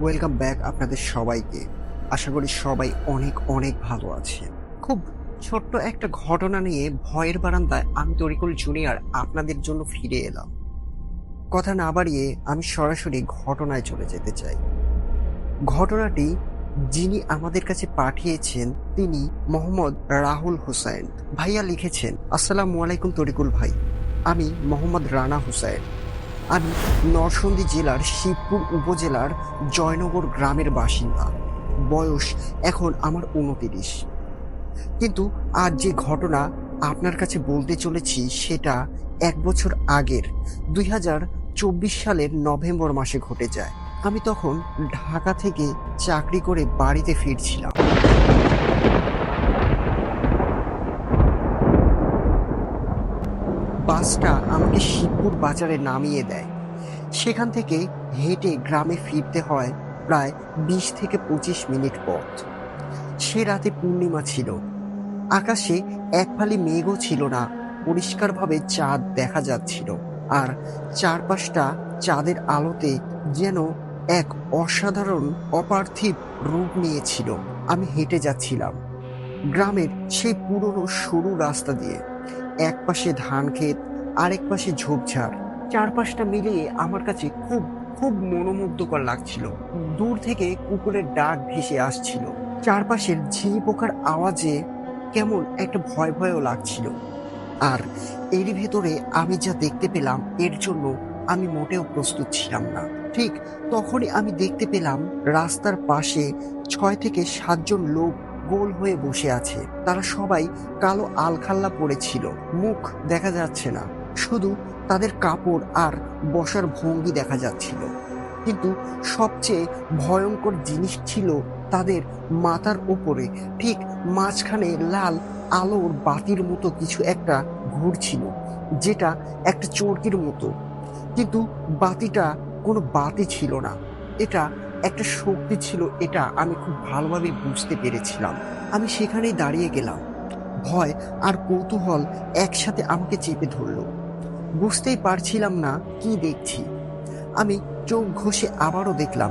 Welcome back আপনাদের সবাইকে। আশা করি সবাই অনেক অনেক ভালো আছে। খুব ছোট্ট একটা ঘটনা নিয়ে ভয়ের বারান্দায় আমি তরিকুল জুনিয়র আপনাদের জন্য ফিরে এলাম। কথা না বাড়িয়ে আমি সরাসরি ঘটনায় চলে যেতে চাই। ঘটনাটি যিনি আমাদের কাছে পাঠিয়েছেন, তিনি মোহাম্মদ রাহুল হোসেন ভাইয়া লিখেছেন, আসসালামু আলাইকুম তরিকুল ভাই। আমি মোহাম্মদ রানা হোসেন আমি নরসন্দী জেলার শিবপুর উপজেলার জয়নগর গ্রামের বাসিন্দা। বয়স এখন আমার উনতিরিশ কিন্তু আজ যে ঘটনা আপনার কাছে বলতে চলেছি সেটা এক বছর আগের দুই হাজার চব্বিশ সালের নভেম্বর মাসে ঘটে যায়। আমি তখন ঢাকা থেকে চাকরি করে বাড়িতে ফিরছিলাম। বাসটা আমাকে শিবপুর বাজারে নামিয়ে দেয়। সেখান থেকে হেঁটে গ্রামে ফিরতে হয় প্রায় বিশ থেকে পঁচিশ মিনিট পথ। সে রাতে পূর্ণিমা ছিল। আকাশে এক ফালি মেঘও ছিল না, পরিষ্কারভাবে চাঁদ দেখা যাচ্ছিল। আর চারপাশটা চাঁদের আলোতে যেন এক অসাধারণ অপার্থিব রূপ নিয়েছিল। আমি হেঁটে যাচ্ছিলাম। গ্রামের সেই পুরনো সরু রাস্তা দিয়ে এক পাশে ধান ক্ষেত আরেক পাশে ঝোপঝাড়। চারপাশটা মিলিয়ে আমার কাছে খুব খুব মনোমুগ্ধকর লাগছিল। দূর থেকে কুকুরের ডাক ভেসে আসছিল। চারপাশের ঝিঁ পোকার আওয়াজে কেমন একটা ভয় ভয়ও লাগছিল। আর এর ভেতরে আমি যা দেখতে পেলাম এর জন্য আমি মোটেও প্রস্তুত ছিলাম না। ঠিক তখনই আমি দেখতে পেলাম রাস্তার পাশে ছয় থেকে সাতজন লোক গোল হয়ে বসে আছে। তারা সবাই কালো আলখাল্লা পড়েছিল মুখ দেখা যাচ্ছে না। শুধু তাদের কাপড় আর বসার ভঙ্গি দেখা যাচ্ছিল। কিন্তু সবচেয়ে ভয়ঙ্কর জিনিস ছিল তাদের মাথার ওপরে ঠিক মাঝখানে লাল আলোর বাতির মতো কিছু একটা ঘুরছিল যেটা একটা চর্কির মতো। কিন্তু বাতিটা কোনো বাতি ছিল না। এটা একটা শক্তি ছিল এটা আমি খুব ভালোভাবে বুঝতে পেরেছিলাম। আমি সেখানেই দাঁড়িয়ে গেলাম। ভয় আর কৌতূহল একসাথে আমাকে চেপে ধরলো। বুঝতেই পারছিলাম না কি দেখছি। আমি চোখ ঘষে আবারও দেখলাম,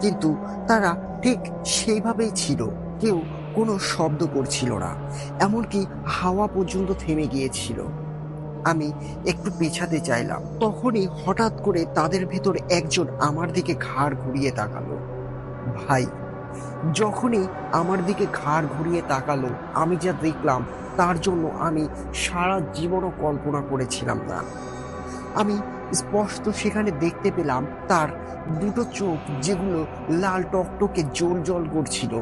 কিন্তু তারা ঠিক সেইভাবেই ছিল। কেউ কোনো শব্দ করছিল না, এমনকি হাওয়া পর্যন্ত থেমে গিয়েছিল। আমি একটু পেছাতে চাইলাম। তখনই হঠাৎ করে তাদের ভেতর একজন আমার দিকে ঘাড় ঘুরিয়ে তাকালো। ভাই, যখনই আমার দিকে ঘাড় ঘুরিয়ে তাকালো, আমি যা দেখলাম, তার জন্য আমি সারা জীবনও কল্পনা করেছিলাম না। আমি স্পষ্ট সেখানে দেখতে পেলাম, তার দুটো চোখ যেগুলো লাল টকটকে জল জল করছিল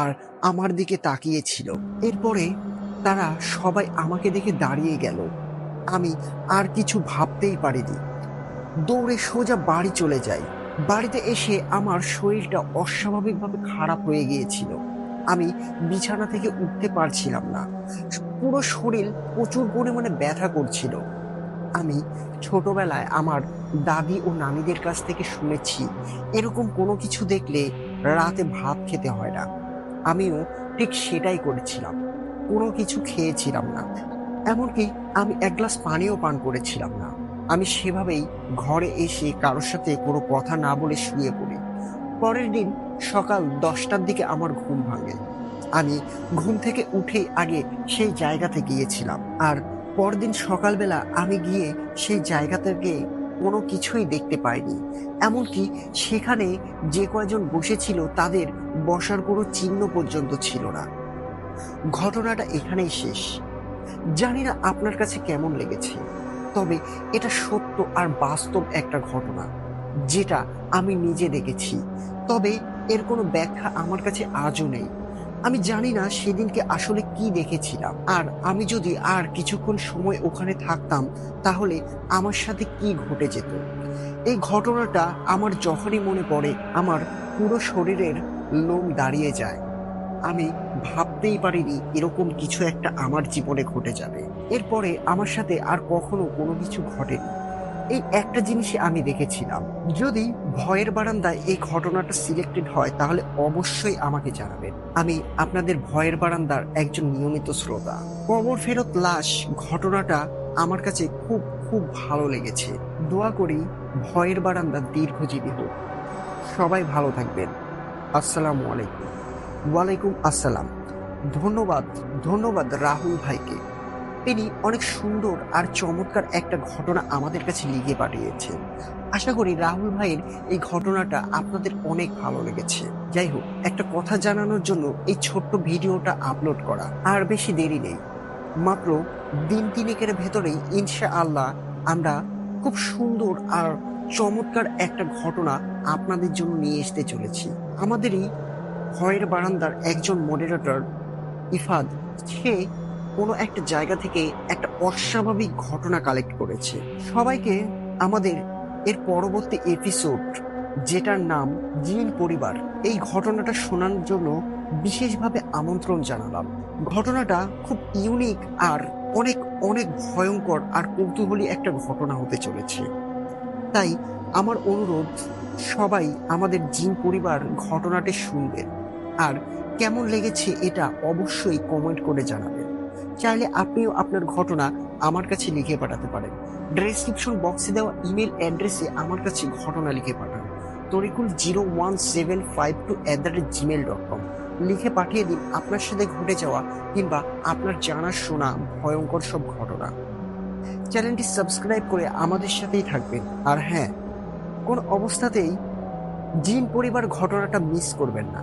আর আমার দিকে তাকিয়েছিল এরপরে তারা সবাই আমাকে দেখে দাঁড়িয়ে গেল। আমি আর কিছু ভাবতেই পারিনি। দৌড়ে সোজা বাড়ি চলে যাই। বাড়িতে এসে আমার শরীরটা অস্বাভাবিকভাবে খারাপ হয়ে গিয়েছিল। আমি বিছানা থেকে উঠতে পারছিলাম না। পুরো শরীর প্রচুর পরিমাণে ব্যথা করছিল। আমি ছোটবেলায় আমার দাদি ও নানিদের কাছ থেকে শুনেছি, এরকম কোনো কিছু দেখলে রাতে ভাত খেতে হয় না। আমিও ঠিক সেটাই করেছিলাম। কোনো কিছু খেয়েছিলাম না। এমনকি আমি এক গ্লাস পানিও পান করেছিলাম না। আমি সেভাবেই ঘরে এসে কারোর সাথে কোনো কথা না বলে শুয়ে পড়ি। পরের দিন সকাল দশটার দিকে আমার ঘুম ভাঙে। আমি ঘুম থেকে উঠে আগে সেই জায়গাতে গিয়েছিলাম আর পরদিন সকালবেলা আমি গিয়ে সেই জায়গা থেকে কোনো কিছুই দেখতে পাইনি। এমনকি সেখানে যে কয়জন বসেছিল তাদের বসার কোনো চিহ্ন পর্যন্ত ছিল না। ঘটনাটা এখানেই শেষ। জানি না আপনার কাছে কেমন লেগেছে, তবে এটা সত্য আর বাস্তব একটা ঘটনা, যেটা আমি নিজে দেখেছি। তবে এর কোনো ব্যাখ্যা আমার কাছে আজও নেই। আমি জানি না সেদিনকে আসলে কি দেখেছিলাম, আর আমি যদি আর কিছুক্ষণ সময় ওখানে থাকতাম, তাহলে আমার সাথে কি ঘটে যেত? এই ঘটনাটা আমার যখনই মনে পড়ে, আমার পুরো শরীরের লোম দাঁড়িয়ে যায়। আমি ভাবতেই পারিনি এরকম কিছু একটা আমার জীবনে ঘটে যাবে। এরপরে আমার সাথে আর কখনো কোনো কিছু ঘটেনি। এই একটা জিনিসই আমি দেখেছিলাম। যদি ভয়ের বারান্দায় এই ঘটনাটা সিলেক্টেড হয়, তাহলে অবশ্যই আমাকে জানাবেন। আমি আপনাদের ভয়ের বারান্দার একজন নিয়মিত শ্রোতা। কবর ফেরত লাশ ঘটনাটা আমার কাছে খুব খুব ভালো লেগেছে। দোয়া করি ভয়ের বারান্দা দীর্ঘজীবী হোক। সবাই ভালো থাকবেন। আসসালামু আলাইকুম। ওয়ালাইকুম আসসালাম। ধন্যবাদ ধন্যবাদ রাহুল ভাইকে। তিনি অনেক সুন্দর আর চমৎকার একটা ঘটনা আমাদের কাছে লিখে পাঠিয়েছেন আশা করি রাহুল ভাইয়ের এই ঘটনাটা আপনাদের অনেক ভালো লেগেছে। যাই হোক, একটা কথা জানানোর জন্য এই ছোট্ট ভিডিওটা আপলোড করা আর বেশি দেরি নেই। মাত্র দিন তিনেকের ভেতরেই ইনশা আল্লাহ আমরা খুব সুন্দর আর চমৎকার একটা ঘটনা আপনাদের জন্য নিয়ে আসতে চলেছি। আমাদেরই ভয়ের বারান্দার একজন মডারেটর ইফাদ, সে কোনো একটা জায়গা থেকে একটা অস্বাভাবিক ঘটনা কালেক্ট করেছে। সবাইকে আমাদের এর পরবর্তী এপিসোড যেটার নাম জিন পরিবার, এই ঘটনাটা শোনার জন্য বিশেষভাবে আমন্ত্রণ জানালাম। ঘটনাটা খুব ইউনিক আর অনেক অনেক ভয়ঙ্কর আর কৌতূহলী একটা ঘটনা হতে চলেছে। তাই আমার অনুরোধ, সবাই আমাদের জিন পরিবার ঘটনাটি শুনবেন। আর কেমন লেগেছে এটা অবশ্যই কমেন্ট করে জানাবেন। চাইলে আপনিও আপনার ঘটনা আমার কাছে লিখে পাঠাতে পারেন। ডেসক্রিপশন বক্সে দেওয়া ইমেল অ্যাড্রেসে আমার কাছে ঘটনা লিখে পাঠান। Tarikul zero one seven five two at the rate Gmail dot com লিখে পাঠিয়ে দিন আপনার সাথে ঘটে যাওয়া কিংবা আপনার জানা শোনা ভয়ঙ্কর সব ঘটনা। চ্যানেলটি সাবস্ক্রাইব করে আমাদের সাথেই থাকবেন। আর হ্যাঁ কোন অবস্থাতেই জিন পরিবার ঘটনাটা মিস করবেন না।